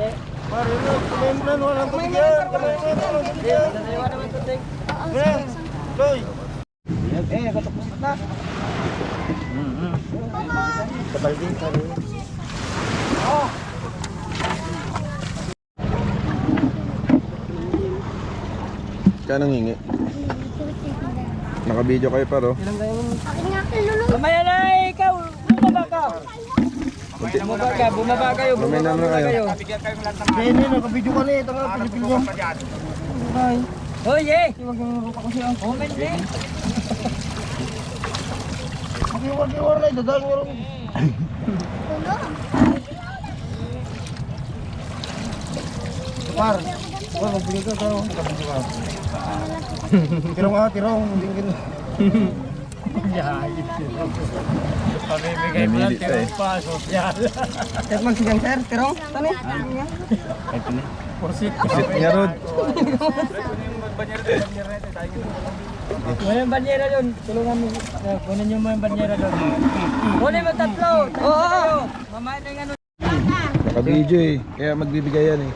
Marinig, kumimbran, walang tubig yan. Kumimbran, walang tubig yan. Nanayawa naman to, Ting. Kuya, Loy. Eh, katapos na. Kapal din, kari. Kanang hingi. Naka-video kayo paro. Mamaya na, ikaw. Ka. Bumaba ka, bumaba kayo, bumaba na kayo. kayo. Hindi, nakabidyo ka na ito nga, Pilipino. Hoy, eh. Huwag yung rupa ko siya. Comment, eh. Makiwag-iwag na, dadaan mo rin. Par, wala magbili ka tao. Nakabidyo ka. Tirong ah, tirong. Hindi ka Namili siya eh. Sir, magsigang, sir. Tirong, tani. Sit niya Rod. Kunin yung banyera doon. Tulungan mo. Eh, Kunin yung mga banyera doon. Kunin mo tatlo. Oo. Mamaya na yung ano. Naka-video eh. Kaya magbibigay yan eh.